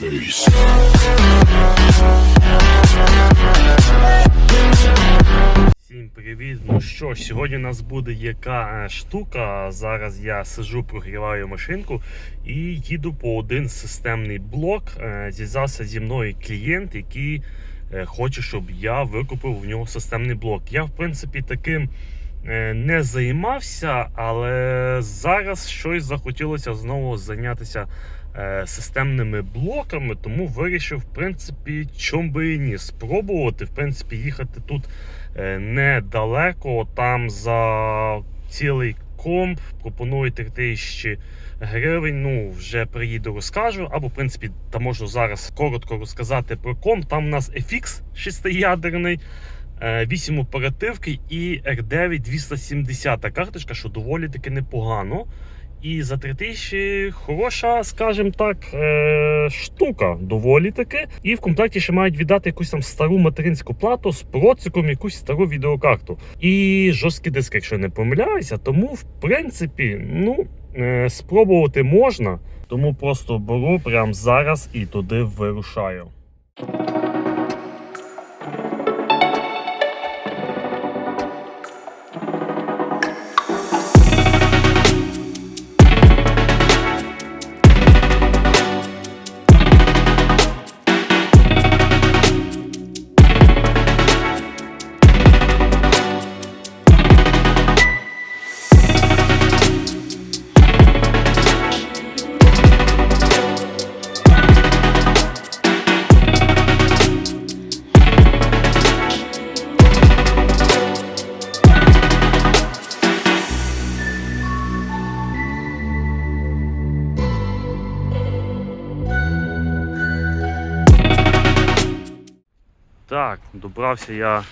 face. Всім привіт! Ну що сьогодні у нас буде яка е, штука. Зараз я сижу, прогріваю машинку і їду по один системний блок. Е, Зв'язався зі мною клієнт, який е, хоче, щоб я викупив в нього системний блок. Я, в принципі, таким не займався, але зараз щось захотілося знову зайнятися системними блоками, тому вирішив, в принципі, чом би і ні, спробувати, в принципі, їхати тут е, недалеко, там за цілий комп пропонують 3000 гривень. Ну, вже приїду, розкажу. Або, в принципі, та можу зараз коротко розказати про комп. Там у нас FX шестиядерний. 8 оперативки і R9 270 карточка, що доволі таки непогано. І за 3000 хороша, скажімо так, е, штука доволі таки. І в комплекті ще мають віддати якусь там стару материнську плату з проциком, якусь стару відеокарту. І жорсткий диск, якщо не помиляюся. Тому, в принципі, ну, е, спробувати можна. Тому просто беру прямо зараз і туди вирушаю. Добрався я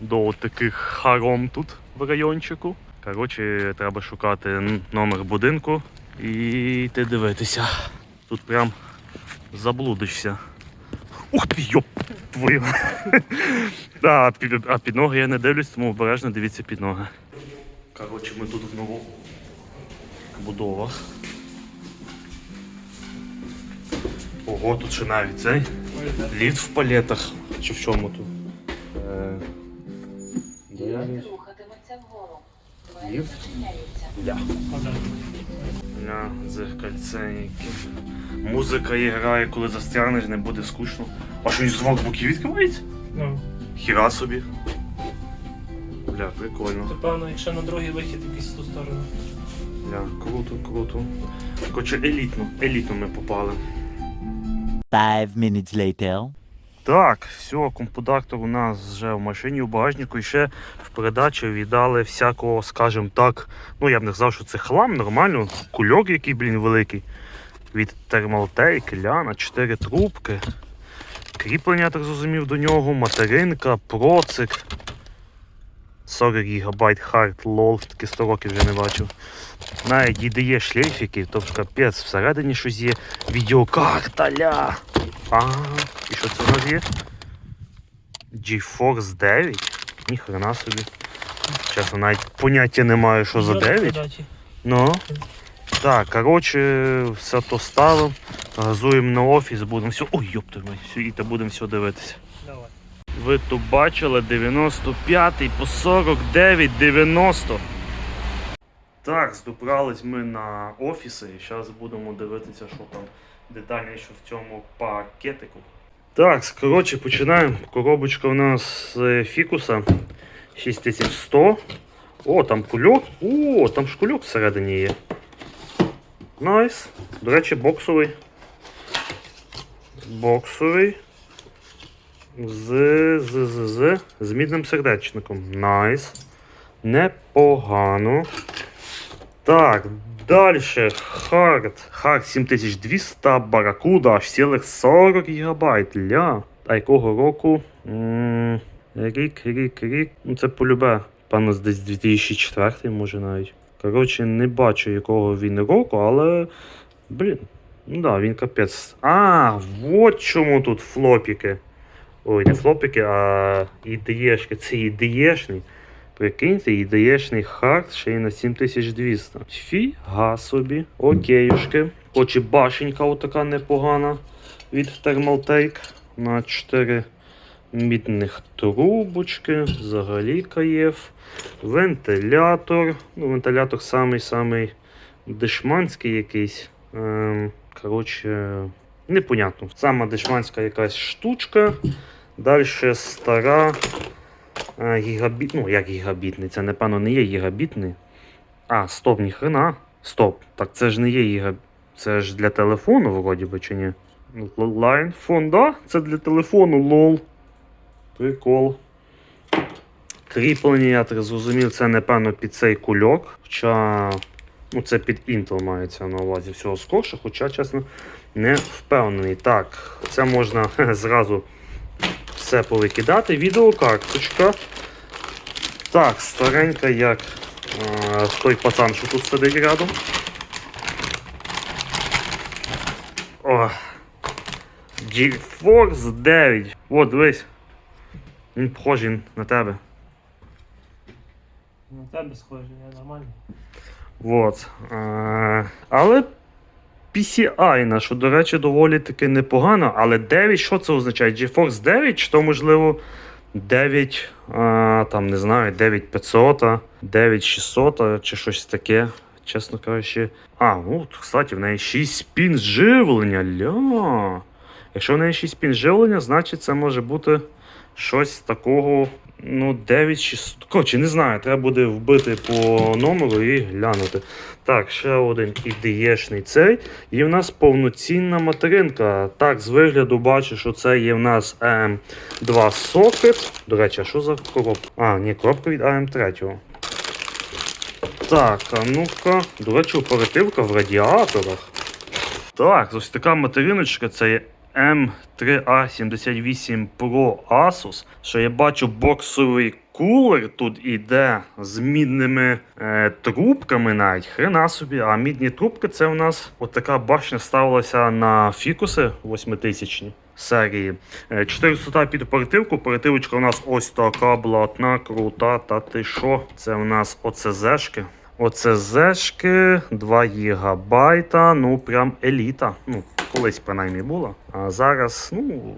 до таких харом тут в райончику. Коротше, треба шукати номер будинку і йти дивитися. Тут прям заблудишся. Ух ти, йоп! Твою. а, під, а під ноги я не дивлюсь, тому обережно дивіться під ноги. Коротше, ми тут в нових будовах. Ого, тут ще навіть цей. Ліфт в палетах. Чи в чому тут? Е, є? рухатиметься вгору. Двері Ліфт? зачиняються. Ля. Музика грає, коли застрягнеш, не буде скучно. А що, звук боків відкривається? Ну, Хіра собі. Бля, прикольно. то певно, якщо на другий вихід якийсь в ту сторону. Бля, круто, круто. Короче, елітно, елітно ми попали. Five minutes later. Так, все, компудактор у нас вже в машині у багажнику і ще в передачі віддали всякого, скажімо так. Ну я б не сказав, що це хлам, нормально. Кульок який, блін, великий. Від Thermaltake, ляна, 4 трубки. Кріплення, я так зрозумів, до нього, материнка, процик. 40 ГБ хард, лол, такі 100 років вже не бачив. Навіть DDE шлейфики, тобто капець, всередині щось є. Відеокарта, ля. А, і що це у нас є? GeForce 9? Ніхрена собі. Чесно, навіть поняття не маю, що за 9. Ну. Так, коротше, все то ставимо. Газуємо на офіс, будемо все. Ой, йопта, все, і та будемо все дивитися. Давай. Ви тут бачили 95 по 49, 90. Так, добрались ми на офіси і зараз будемо дивитися, що там детальніше в цьому пакетику. Так, коротше, починаємо. Коробочка у нас з фікуса 6100. О, там кульок. О, там ж кульок всередині є. Найс. До речі, боксовий. Боксовий. З, з, з, з, з мідним сердечником. Найс. Непогано. Так, далі. Хард. Хард 7200, Баракуда, аж цілих 40 ГБ. Ля. А якого року? Рік, рік, рік. Ну це полюбе. Певно, десь 2004, може навіть. Коротше, не бачу якого він року, але. Блін. Ну да, він капець. А, вот чому тут флопіки. Ой, не флопіки, а ідеєшки. Це ідеєшний. Прикиньте, і даєшний хард ще й на 7200. Фіга собі. Окейушки. Хоч і башенька отака непогана від Thermaltake на 4 мідних трубочки, взагалі каєв, вентилятор. Ну, вентилятор самий-самий дешманський якийсь. Ем, коротше, непонятно. Сама дешманська якась штучка. Далі стара гігабіт. Ну, як гігабітний, це напевно не є гігабітний. А, стоп, ніхрена. Стоп. Так це ж не є гігабіт. Це ж для телефону, вроді би, чи ні? Ну, Line phone, да? Це для телефону, лол. Прикол. Кріплення, я так зрозумів, це напевно під цей кульок. Хоча. Ну, це під Intel мається на увазі всього скорше, хоча, чесно, не впевнений. Так, це можна хе, зразу все повикидати. Відеокарточка. Так, старенька, як е, той пацан, що тут сидить рядом. О, GeForce 9. От, дивись. Він похожий на тебе. На тебе схоже, я нормально. Вот. Е, але PCI, що, до речі, доволі таки непогано. Але 9, що це означає? GeForce 9, чи то, можливо, 9, е, там, не знаю, 9500, 9600 чи щось таке. Чесно кажучи. А, ну, кстати, в неї 6 пін живлення. Ля. Якщо в неї 6 пін живлення, значить це може бути щось такого. Ну, 9 600. Коротше, не знаю, треба буде вбити по номеру і глянути. Так, ще один ідеєшний цей. І в нас повноцінна материнка. Так, з вигляду бачу, що це є в нас АМ2 сокет. До речі, а що за коробка? А, ні, коробка від АМ3. Так, а ну-ка. До речі, оперативка в радіаторах. Так, ось така материночка, це є M3A78 Pro Asus. Що я бачу боксовий кулер тут іде з мідними е, трубками навіть. Хрена собі. А мідні трубки це у нас отака башня ставилася на фікуси 8000 серії. Е, 400 під оперативку. Оперативочка у нас ось така блатна, крута. Та ти що? Це у нас ОЦЗшки. ОЦЗшки 2 гігабайта, ну прям еліта. Ну, колись принаймні була. А зараз, ну,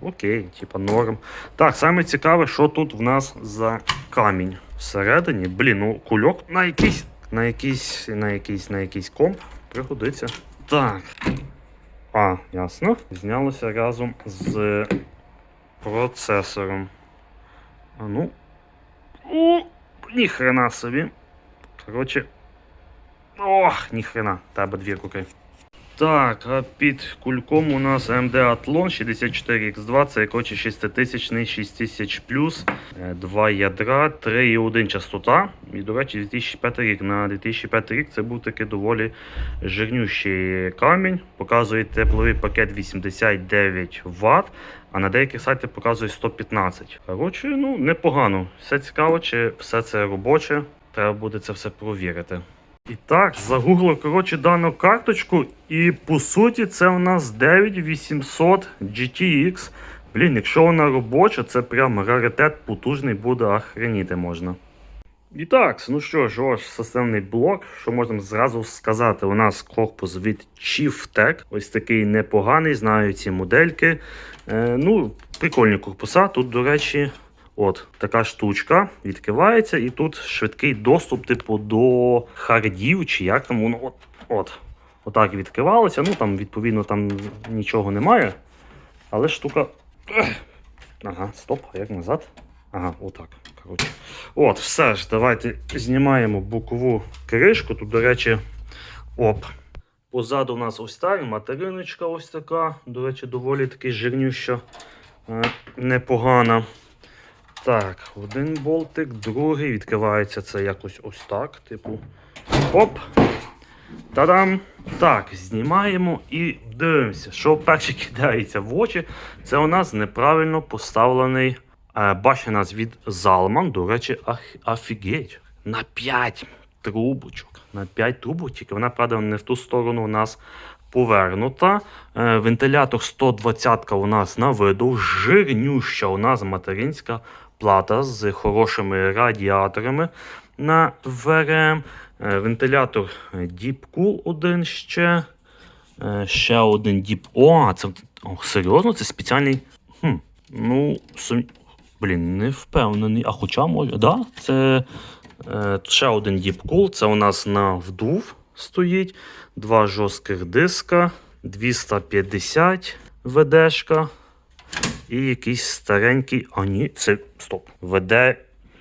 окей, типа норм. Так, саме цікаве, що тут в нас за камінь. Всередині, блін, ну кульок на якийсь, на якийсь, на якийсь, на якийсь комп пригодиться. Так. А, ясно. Знялося разом з процесором. А ну. О, ніхрена собі. Коротше. Ох, ніхрена, тебе дві руки. Так, а під кульком у нас AMD Athlon 64X2, це коротше 6000 6000 плюс, е, два ядра, 3,1 частота. І, до речі, 2005 рік. На 2005 рік це був такий доволі жирнющий камінь. Показує тепловий пакет 89 Вт, а на деяких сайтах показує 115. Коротше, ну непогано. Все цікаво, чи все це робоче. Треба буде це все провірити. І так, загуглив коротше дану карточку, і по суті це у нас 9800 GTX. Блін, якщо вона робоча, це прям раритет потужний буде охреніти можна. І так, ну що ж, ось системний блок. Що можна зразу сказати? У нас корпус від Chieftec. Ось такий непоганий, знаю ці модельки. Е, ну, прикольні корпуса. Тут, до речі, От така штучка відкривається, і тут швидкий доступ, типу, до хардів, чи як там воно. От, от. Отак відкривалося. Ну там, відповідно, там нічого немає. Але штука. Ага, стоп, а як назад? Ага, отак. Коротше. От, все ж, давайте знімаємо бокову кришку. Тут, до речі, оп. Позаду у нас ось так, материночка ось така. До речі, доволі таки жирнюща, е, непогана. Так, один болтик, другий відкривається це якось ось так. Типу. Оп! Та-дам! Так, знімаємо і дивимося, що перше кидається в очі. Це у нас неправильно поставлений е, башня від Zalman. До речі, офігеть. На 5 трубочок. На 5 трубочок, вона, правда, не в ту сторону у нас повернута. Е, вентилятор 120 у нас на виду, жирнюща у нас материнська плата з хорошими радіаторами на ВРМ. Е, Вентилятор Deep Cool один ще. Е, Ще один Deep. О, це о, серйозно, це спеціальний. Хм, ну, сум... блін, не впевнений. А хоча може. Да, це е, ще один Deep. Це у нас на вдув стоїть. Два жорстких диска, 250 ВДшка. І якийсь старенький. А ні, це стоп. ВД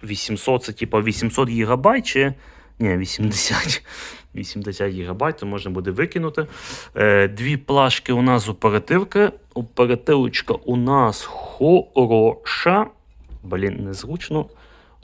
800, це типа 800 гігабайт чи. Ні, 80. 80 гігабайт, то можна буде викинути. Е, дві плашки у нас оперативки. Оперативочка у нас хороша. Блін, незручно.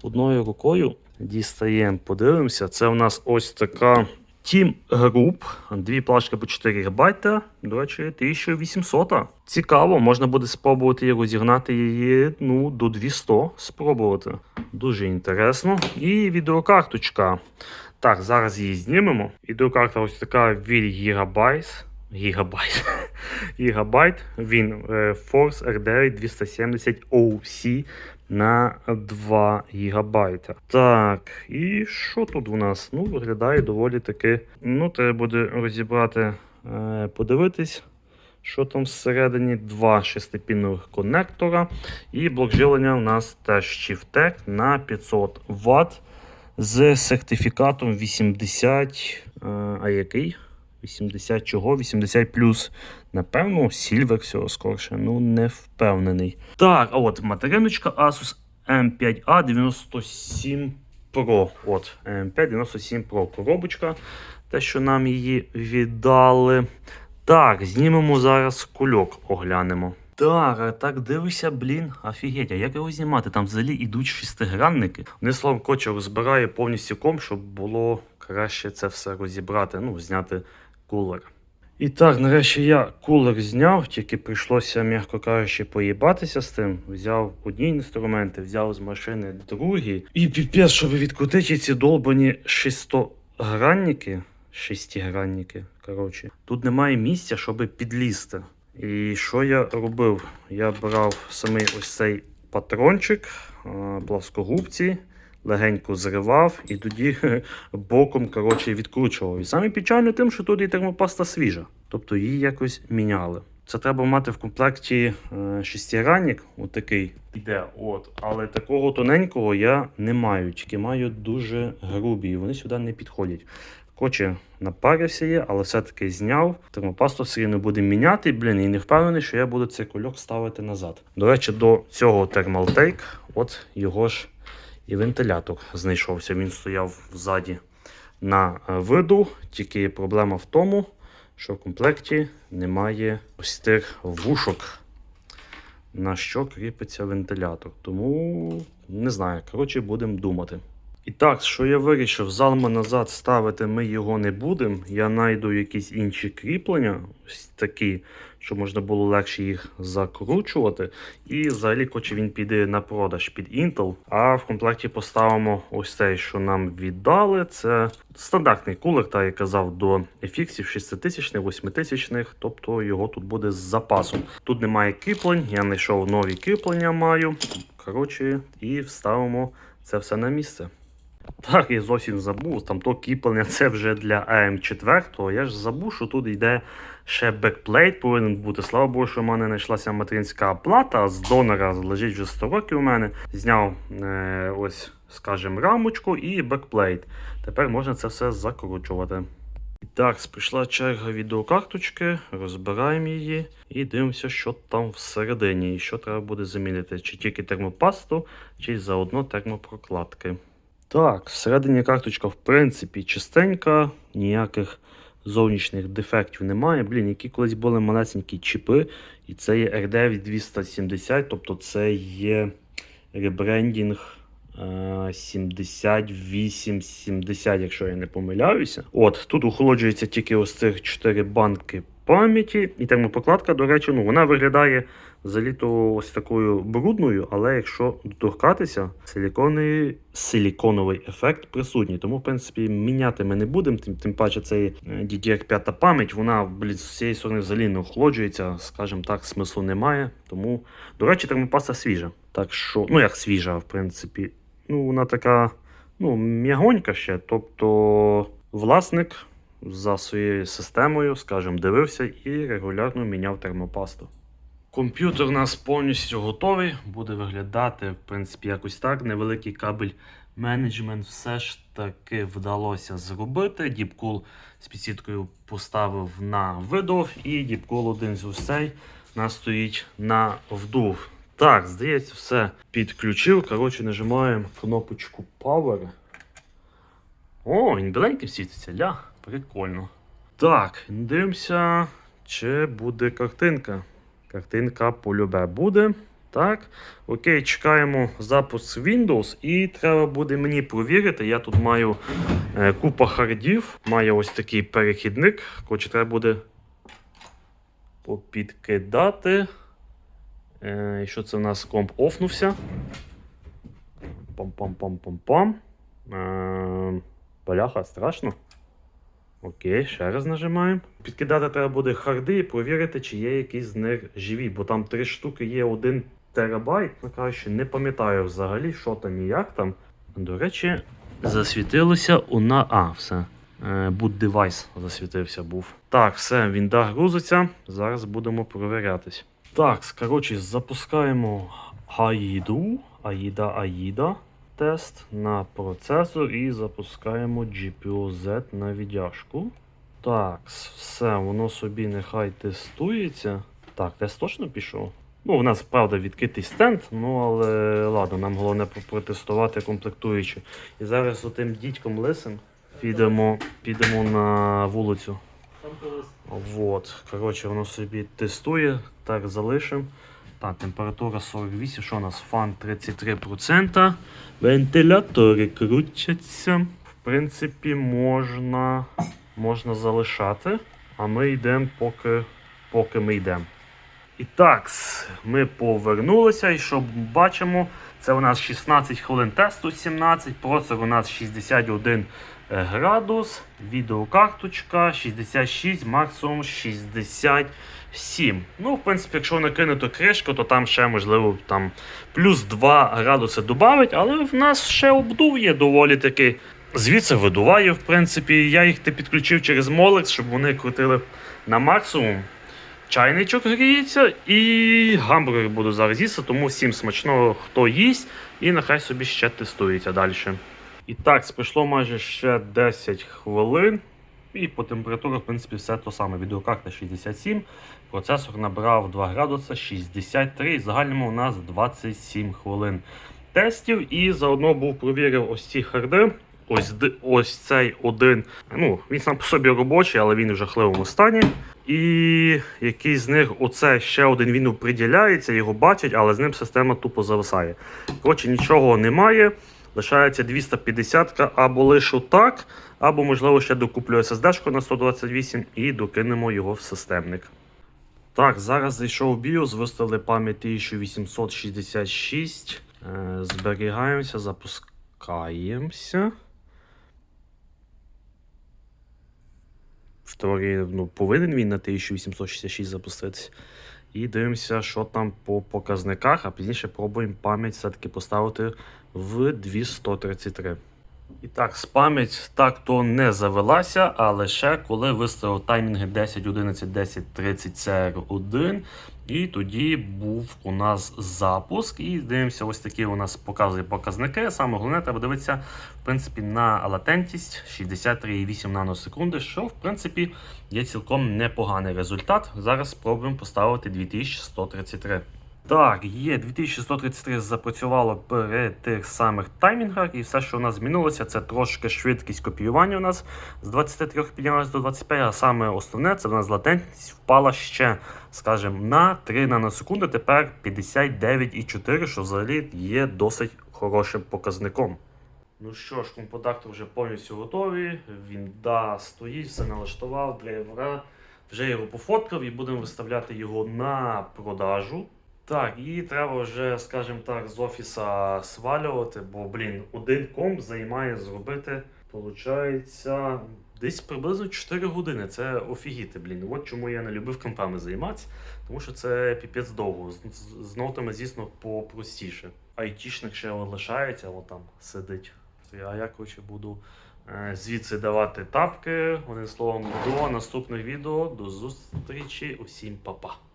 Одною рукою дістаємо, подивимося. Це у нас ось така Team Group. Дві плашки по 4 ГБ. До речі, 1800. Цікаво, можна буде спробувати розігнати її ну, до 200 спробувати. Дуже інтересно. І відеокарточка. Так, зараз її знімемо. Відеокарта ось така від Gigabyte. Гігабайт. Гігабайт. Він е, Force R9 270 OC на 2 гігабайта. Так, і що тут у нас? Ну, виглядає доволі таки. Ну, треба буде розібрати, е, подивитись. Що там всередині? Два шестипінних конектора. І блок живлення у нас теж Chieftec на 500 Вт з сертифікатом 80. е, А який? 80 чого? 80 плюс. Напевно, Silver всього скорше. Ну, не впевнений. Так, а от материночка Asus M5A 97 Pro. От, M5 97 Pro коробочка. Те, що нам її віддали. Так, знімемо зараз кульок, оглянемо. Так, так дивишся, блін, офігеть, а як його знімати? Там взагалі ідуть шестигранники. Вони словом коче розбирає повністю ком, щоб було краще це все розібрати, ну, зняти кулер. І так, нарешті я кулер зняв, тільки прийшлося, м'яко кажучи, поїбатися з тим. Взяв одні інструменти, взяв з машини другі. І піпець, щоб відкрутити ці долбані 600-гранники, шестигранники, коротше. Тут немає місця, щоб підлізти. І що я робив? Я брав самий ось цей патрончик, а, плоскогубці, легенько зривав і тоді боком коротше, відкручував. І саме печально тим, що тут і термопаста свіжа. Тобто її якось міняли. Це треба мати в комплекті е, шестигранник, отакий іде. От. Але такого тоненького я не маю, тільки маю дуже грубі, і вони сюди не підходять. Коротше, напарився є, але все-таки зняв. Термопасту все рівно буде міняти, блін, і не впевнений, що я буду цей кульок ставити назад. До речі, до цього Thermaltake, от його ж і вентилятор знайшовся. Він стояв ззаді на е, виду. Тільки проблема в тому, що в комплекті немає ось тих вушок, на що кріпиться вентилятор. Тому не знаю. Коротше, будемо думати. І так, що я вирішив, залма назад ставити ми його не будемо. Я знайду якісь інші кріплення, ось такі, щоб можна було легше їх закручувати. І взагалі, хоче він піде на продаж під Intel. А в комплекті поставимо ось цей, що нам віддали. Це стандартний кулер, так я казав, до FX 6000 8000 тобто його тут буде з запасом. Тут немає кріплень, я знайшов нові кріплення маю. Коротше, і вставимо це все на місце. Так, я зовсім забув. Там то кіплення це вже для АМ4. Я ж забув, що тут йде ще бекплейт повинен бути. Слава Богу, що в мене знайшлася материнська плата з донора, лежить вже 100 років у мене. Зняв е, ось, скажімо, рамочку і бекплейт. Тепер можна це все закручувати. Так, прийшла черга відеокарточки, розбираємо її і дивимося, що там всередині і що треба буде замінити. Чи тільки термопасту, чи заодно термопрокладки. Так, всередині карточка, в принципі, чистенька, ніяких зовнішніх дефектів немає. Блін, які колись були малесенькі чіпи, і це є R9 270, тобто це є ребрендінг е, 78-70, якщо я не помиляюся. От, тут охолоджується тільки ось цих 4 банки пам'яті. І термопокладка, до речі, ну, вона виглядає заліто ось такою брудною, але якщо доторкатися, силіконовий, ефект присутній. Тому, в принципі, міняти ми не будемо. Тим, тим паче, цей е, DDR5 пам'ять, вона блін, з цієї сторони взагалі не охолоджується, скажімо так, смислу немає. Тому, до речі, термопаста свіжа. Так що, ну як свіжа, в принципі, ну вона така ну, м'ягонька ще. Тобто, власник за своєю системою, скажімо, дивився і регулярно міняв термопасту. Комп'ютер у нас повністю готовий, буде виглядати, в принципі, якось так. Невеликий кабель менеджмент все ж таки вдалося зробити. Діпкул з підсіткою поставив на видов, і діпкул один з усей нас стоїть на вдув. Так, здається, все підключив. Коротше, нажимаємо кнопочку Power. О, він біленьким світиться, ля, прикольно. Так, дивимося, чи буде картинка. Картинка полюбе буде. Так. Окей, чекаємо запуск Windows і треба буде мені провірити. Я тут маю е, купа хардів, маю ось такий перехідник. Коротше, треба буде попідкидати. Е, що це в нас комп офнувся? Пам-пам-пам-пам-пам. Е, Бляха, страшно. Окей, ще раз нажимаємо. Підкидати треба буде харди і провірити, чи є якісь з них живі, бо там три штуки є один терабайт. Ну, краще не пам'ятаю взагалі, що там і як там. До речі, засвітилося у на. А, все. Е, Boot девайс засвітився був. Так, все, він да грузиться. Зараз будемо провірятись. Так, коротше, запускаємо AIDу, AIDA AIDA тест на процесор і запускаємо GPU-Z на віддяжку. Так, все, воно собі нехай тестується. Так, тест точно пішов. Ну, у нас, правда, відкритий стенд, ну але ладно, нам головне протестувати комплектуючі. І зараз отим дідьком лисим підемо, підемо на вулицю. Вот, коротше, воно собі тестує, так залишимо. Так, температура 48, що у нас? Фан 33%. Вентилятори крутяться. В принципі, можна, можна залишати. А ми йдемо, поки, поки ми йдемо. І так, ми повернулися, і що бачимо, це у нас 16 хвилин тесту, 17, процесор у нас 61 градус, відеокарточка 66, максимум 67. Ну, в принципі, якщо накинути кришку, то там ще можливо там плюс 2 градуси додавить, але в нас ще обдув є доволі таки. Звідси видуваю, в принципі, я їх підключив через Molex, щоб вони крутили на максимум. Чайничок гріється і гамбургер буду зараз їсти, тому всім смачного, хто їсть, і нехай собі ще тестується далі. І так, пройшло майже ще 10 хвилин. І по температурі, в принципі, все то саме. Відеокарта 67, процесор набрав 2 градуси 63. І в загальному у нас 27 хвилин тестів. І заодно був провірив ось ці харди. Ось, ось цей один. Ну, він сам по собі робочий, але він в жахливому стані. І який з них, оце ще один він приділяється, його бачать, але з ним система тупо зависає. Коротше, нічого немає. Лишається 250 або лишу так, або, можливо, ще докуплю SSD на 128 і докинемо його в системник. Так, зараз зайшов BIOS, виставили пам'ять 1866. Е, зберігаємося, запускаємося. В теорії ну, повинен він на 1866 запуститися. І дивимося, що там по показниках, а пізніше пробуємо пам'ять все-таки поставити в 2133. І так, з пам'ять так то не завелася, а лише коли виставив таймінги 10, 11, 10, 30 CR1. І тоді був у нас запуск. І дивимося, ось такі у нас показує показники. Саме головне, треба дивитися в принципі, на латентність 63,8 наносекунди, що в принципі є цілком непоганий результат. Зараз спробуємо поставити 2133. Так, є 2133 запрацювало при тих самих таймінгах, і все, що у нас змінилося, це трошки швидкість копіювання у нас з 23 піднялась до 25, а саме основне це в нас латентність впала ще, скажімо, на 3 наносекунди, тепер 59,4, що взагалі є досить хорошим показником. Ну що ж, комподактор вже повністю готовий. Він да стоїть, все налаштував, драйвера. Вже його пофоткав і будемо виставляти його на продажу. Так, і треба вже, скажімо так, з офіса свалювати, бо, блін, один комп займає зробити, виходить, десь приблизно 4 години. Це офігіти, блін. От чому я не любив компами займатися, тому що це піпець довго. З, з, ноутами, звісно, попростіше. Айтішник ще лишається, от там сидить. А я, коротше, буду е, звідси давати тапки. Одним словом, до наступних відео. До зустрічі. Усім па-па.